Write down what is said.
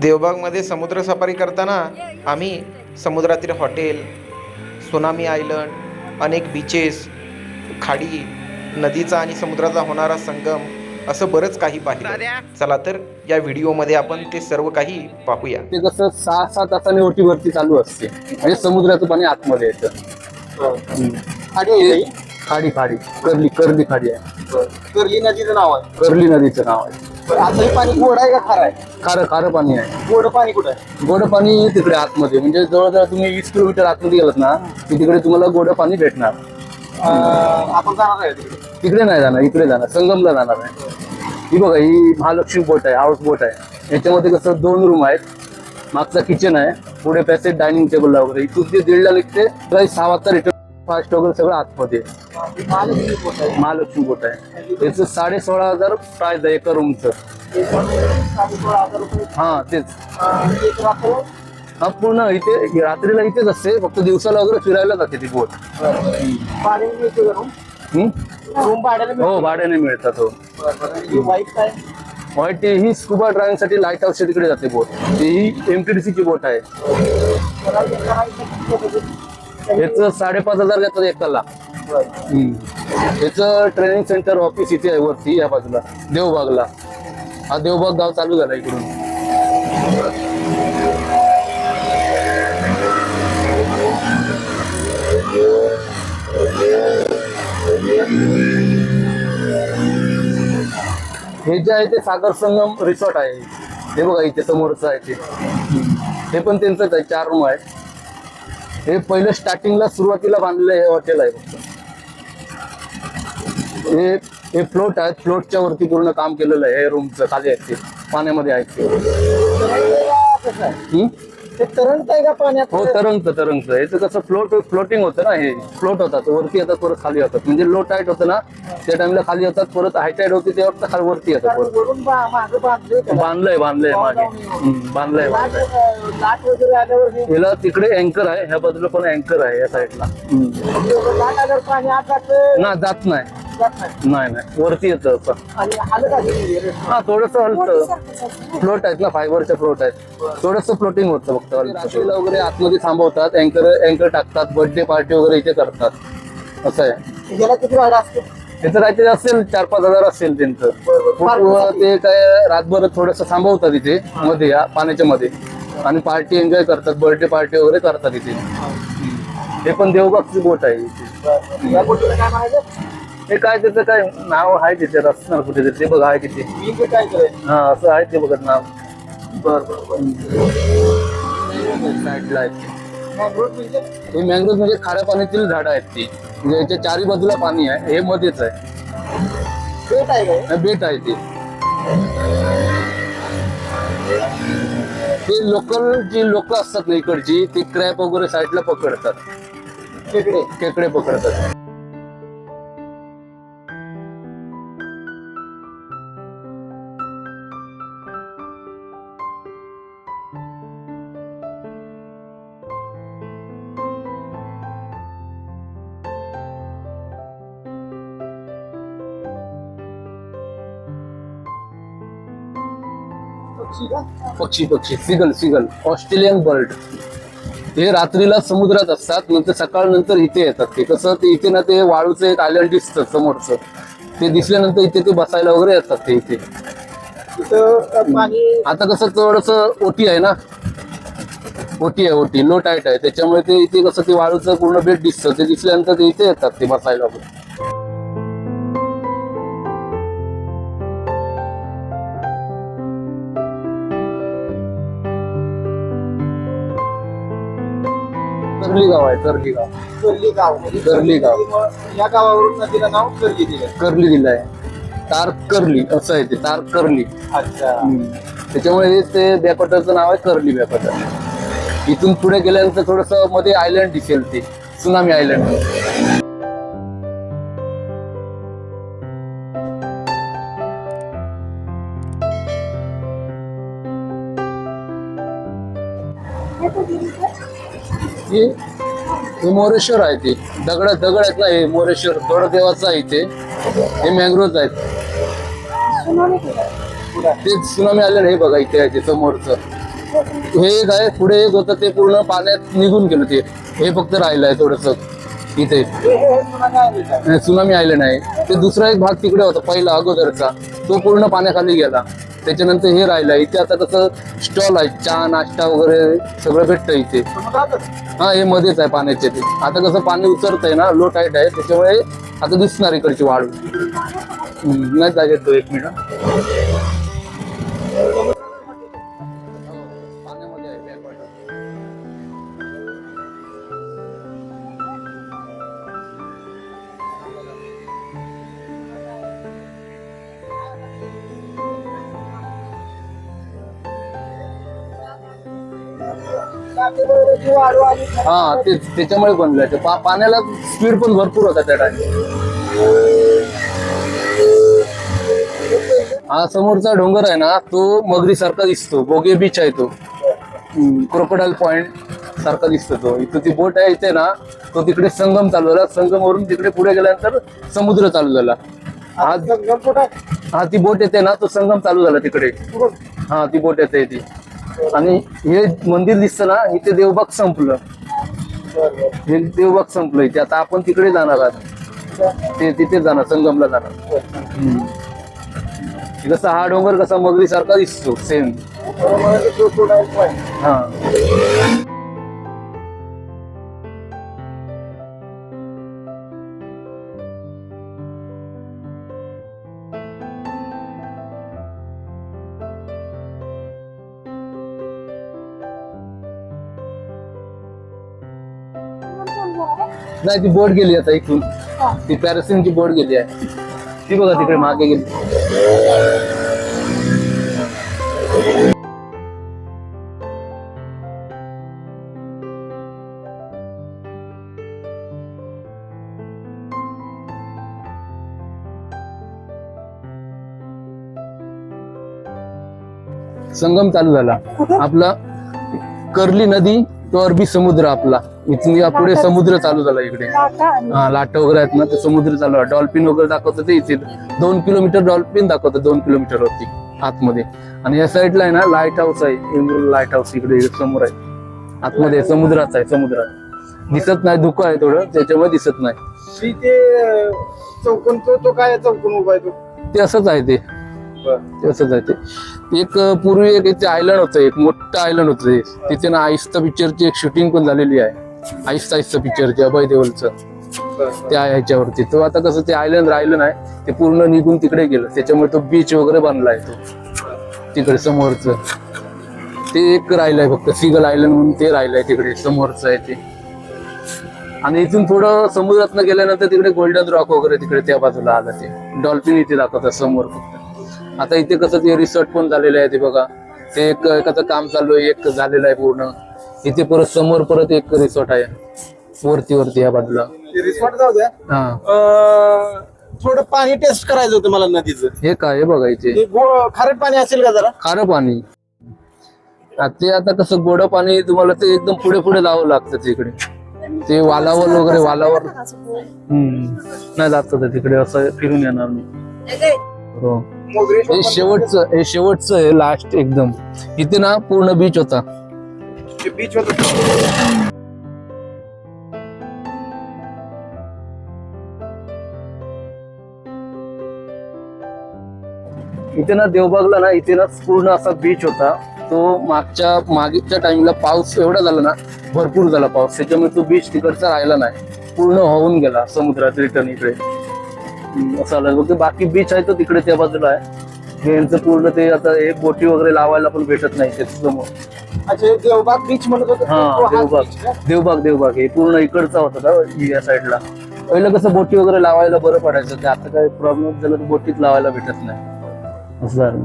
देवबागमध्ये समुद्र सफारी करताना आम्ही समुद्रातील हॉटेल सुनामी आयलंड अनेक बीचेस खाडी नदीचा आणि समुद्राचा होणारा संगम असं बरंच काही पाहिलं. चला तर या व्हिडिओमध्ये आपण ते सर्व काही पाहूया. ते कसं सहा सहा तासाने ओटीवरती चालू असते. म्हणजे समुद्राचं पाणी आतमध्ये येतं. ही? खाडी खाडी कर्ली कर्ली खाडी आहे. कर्ली नदीचं नाव आहे. कर्ली नदीचं नाव आहे. बरं, आता हे पाणी गोड आहे का खार आहे? खारं खारं पाणी आहे. गोड पाणी कुठं आहे? गोड पाणी तिकडे आतमध्ये म्हणजे जवळजवळ तुम्ही वीस किलोमीटर आतमध्ये गेलात ना की तिकडे तुम्हाला गोड पाणी भेटणार. अं, आपण जाणार आहे तिकडे? तिकडे नाही जाणार इकडे जाणार संगमला जाणार आहे. ही बघा ही महालक्ष्मी बोट आहे हाऊस बोट आहे. याच्यामध्ये कसं दोन रूम आहेत मागचा किचन आहे पुढे पॅसेज डायनिंग टेबल वगैरे. इथून ते दीडला निघते सहा वाजता रिटर्न फास्ट वगैरे सगळं आतमध्ये. महालक्ष्मी बोट आहे. त्याचं साडे सोळा हजार प्राइस आहे एका रूमचं हा तेच. हा पूर्ण इथे रात्रीला इथेच असते. फक्त दिवसाला वगैरे फिरायला जाते ती बोट भाड्याने हो भाड्याने मिळतात हो. ही व्हाईट ही स्कुबा ड्रायव्हिंगसाठी लाइट हाऊसच्या तिकडे जाते बोट ही एमटीडीसी ची बोट आहे. याचं साडेपाच हजार घेतात एकाला. याचं ट्रेनिंग सेंटर ऑफिस इथे आहे वरती या बाजूला देवबागला. हा देवबाग गाव चालू झाला इकडून. हे जे आहे ते सागर संगम रिसॉर्ट आहे. हे बघा इथे समोरच आहे ते. पण त्यांचंच आहे चार रूम आहे हे पहिले स्टार्टिंगला सुरुवातीला बांधलेलं हे हॉटेल आहे फक्त. हे हे फ्लोट आहेत. फ्लोटच्या वरती पूर्ण काम केलेलं आहे हे रूमचं खाली आहेत ते. पाण्यामध्ये आहेत ते. तरंगतं कसं आहे? हम्म? ते तरंगत आहे का पाण्यात? हो तरंगतं तरंगतं. याचं कसं फ्लोट फ्लोटिंग होतं ना हे. फ्लोट होतात वरती येतात परत खाली होतात म्हणजे लो टाईट होतं ना त्या टाइमला खाली होतात परत हाय टाईट होती तेव्हा खाली वरती येतात परत. वरून बा- मागं बांधलंय? बांधलंय बांधलंय मागे. हम्म, बांधलंय लाट बांधलंय. लाट वगैरे आल्यावर हे याला तिकडे अँकर आहे ह्या बाजूला पण अँकर आहे या साईडला लाट आल्यावर पाणी ना जात नाही. जात नाही. नाही. नाही वरती येतं असं. आणि आलं का ते? हा थोडस हलतं. फ्लोट आहेत ना फायबरचे फ्लोट आहेत. थोडस फ्लोटिंग होतं फक्त वगैरे आतमध्ये थांबवतात अँकर अँकर टाकतात बर्थडे पार्टी वगैरे इथे करतात. असं आहे. याला किती भाडं असतं त्याचं काहीतरी असेल चार पाच हजार असेल त्यांचं. ते काय रातभर थोडस थांबवतात इथे मध्ये या पाण्याच्या मध्ये. आणि पार्टी एन्जॉय करतात बर्थडे पार्टी वगैरे करतात इथे. हे. पण देवबागची बोट आहे इथे. या गोष्टीला काय म्हणायचं? हे काय त्याचं काय नाव आहे तिथे? रचणार कुठे ते बघा आहे तिथे. मी ते काय करायचं? हा असं आहे ते बघत नाव. बर बर बर. साईडला आहे ते. मँग्रोव्ह म्हणजे? हे मँग्रोव्ह म्हणजे खाऱ्या पाण्यातील झाडं आहेत ती. म्हणजे याच्या चारी बाजूला पाणी आहे. हे मध्येच आहे. पेट आहे काय बेट आहे ते. ते लोकल जी लोक असतात ना इकडची ते क्रॅप वगैरे साईडला पकडतात. खेकडे. खेकडे पकडतात. पक्षी पक्षी पक्षी सिगल सिगल. Australian bird. ते रात्रीला समुद्रात असतात नंतर सकाळ नंतर इथे येतात. ते कसं ते इथे ना ते वाळूचं एक आयलंड दिसतं समोरचं. ते दिसल्यानंतर इथे ते बसायला वगैरे येतात ते इथे. आता कसं थोडस ओटी आहे ना? ओटी आहे ओटी. लो टाईट आहे. त्याच्यामुळे ते इथे कसं ते वाळूचं पूर्ण बेट दिसतं. ते दिसल्यानंतर ते इथे येतात ते बसायला वगैरे. कर्ली गाव आहे कर्ली गाव कर्ली गाव म्हणजे कर्ली गाव. या गावावरून नदीला नाव कर्ली दिलं कर्ली दिलं आहे. तार कर्ली असं आहे ते तार कर्ली. अच्छा. त्याच्यामुळे ते बॅकवॉटरचं नाव आहे कर्ली बॅकवॉटर इथून पुढे गेल्यानंतर थोडसमध्ये आयलंड दिसेल ते सुनामी आयलंड हे हे मोरेश्वर आहे ते. दगड दगड आहेत ना हे मोरेश्वर थोडं आहे इथे. हे मँग्रोव्ह आहेत. ते सुनामी आले हे बघा इथे आहे ते समोरचं. हे एक आहे पुढे एक होतं ते पूर्ण पाण्यात निघून गेलं ते. हे फक्त राहिलं आहे थोडस. इथे. सुनामी आयलंड आहे ते दुसरा एक भाग तिकडे होता पहिला अगोदरचा. तो पूर्ण पाण्याखाली गेला. त्याच्यानंतर हे राहिलं इथे आता कसं स्टॉल आहे चहा नाश्ता वगैरे सगळं भेटतं इथे. हा हे मध्येच आहे पाण्याचे ते. आता कसं पाणी उतरत आहे ना लो टाईट आहे त्याच्यामुळे आता दिसणार इकडची वाढ नाही जागेत तो एक मिनिट हा तेच त्याच्यामुळे बनलंय. ते पा- पाण्याला स्पीड पण भरपूर होता त्या टाइम हा समोरचा डोंगर आहे ना तो मगरी सारखा दिसतो. बोगे बीच आहे तो. क्रोकोडाईल पॉइंट सारखा दिसतो तो. इथं ती बोट आहे इथे ना तो तिकडे संगम चालू झाला. संगम वरून तिकडे पुढे गेल्यानंतर समुद्र चालू झाला. हा? हा ती बोट येते ना तो संगम चालू झाला तिकडे? हा ती बोट येते ती. आणि हे मंदिर दिसतं ना इथे देवबाग संपलं. हे देवबाग संपलं इथे आता आपण तिकडे जाणार आहात ते तिथे जाणार संगमला जाणार. जसा हा डोंगर कसा मगरी सारखा दिसतो सेम. हा नाही ती बोट गेली आता इथून. ती पॅरासिनची बोट गेली आहे. ती बघा तिकडे मागे गेली. संगम चालू झाला. आपला कर्ली नदी तो अरबी समुद्र आपला. इथून या पुढे समुद्र चालू झाला इकडे. हा लाट वगैरे आहेत ना ते समुद्र चालू आहे. डॉल्फिन वगैरे दाखवतं ते इथे. दोन किलोमीटर डॉल्फिन दाखवतं दोन किलोमीटर वरती आतमध्ये. आणि या साईडला आहे ना लाइट हाऊस आहे. लाइट हाऊस इकडे इकडे समोर आहे. आतमध्ये समुद्राचा आहे समुद्रात दिसत नाही धुकं आहे थोडं. त्याच्यामुळे दिसत नाही. ते चौकोन तो तो काय चौकोन उभा आहे तो. ते असंच आहे ते. ते असंच आहे ते एक पूर्वी एक इथे आयलंड होतं एक मोठं आयलंड होतं. तिथे ना आईस्ता पिक्चरची एक शूटिंग पण झालेली आहे. आईस्ता आईस्ता पिक्चरची अभय देओलचं त्या ह्याच्यावरती. तो आता कसं ते आयलंड राहिलं नाही ते पूर्ण निघून तिकडे गेलं. त्याच्यामुळे तो बीच वगैरे बनलाय तो. तिकडे समोरच. ते एक राहिलंय फक्त सिगल आयलंड म्हणून ते राहिलंय तिकडे समोरच आहे ते. आणि इथून थोडं समुद्रात गेल्यानंतर तिकडे गोल्डन रॉक वगैरे तिकडे त्या बाजूला आलं ते. डॉल्फिन इथे दाखवतात समोर फक्त. आता इथे कसं ते रिसॉर्ट पण झालेलं आहे ते बघा. ते एक एकाचं काम चालू आहे एक झालेलं आहे पूर्ण. इथे परत समोर परत एक रिसॉर्ट आहे. वरती वरती या बाजूला. रिसॉर्ट जाऊ द्या. हा. अं, थोडं पाणी टेस्ट करायचं होतं मला नदीचं. हे काय हे बघा इथे? गो- खारट पाणी असेल का जरा? खारं पाणी. आ, ते आता कसं गोड पाणी तुम्हाला ते एकदम पुढे पुढे लावावं लागतं तिकडे ते वालावर वगैरे वालावर. हम्म. नाही जात ते तिकडे असं फिरून येणार मी. हो. हे शेवटचं हे शेवटचं आहे लास्ट एकदम. इथे ना पूर्ण बीच होता. बीच होत. इथे ना देवबागला ना इथे ना पूर्ण असा बीच होता. तो मागच्या मागच्या टाइमला पाऊस एवढा झाला ना भरपूर झाला पाऊस. त्याच्यामुळे तो बीच तिकडचा राहिला नाही. पूर्ण होऊन गेला समुद्रात रिटर्न इकडे. आलं फक्त बाकी बीच आहे तो तिकडे त्या बाजूला आहे. हे यांचं पूर्ण ते आता हे बोटी वगैरे लावायला पण भेटत नाही ते समोर अच्छा देवबाग बीच म्हणत होतं? हा देवबाग. का? देवबाग देवबाग. हे पूर्ण इकडचा होता ना या साईडला पहिलं कसं बोटी वगैरे लावायला बरं पडायचं. ते आता काय प्रॉब्लेम झाला तर बोटीत लावायला भेटत नाही. असं झालं.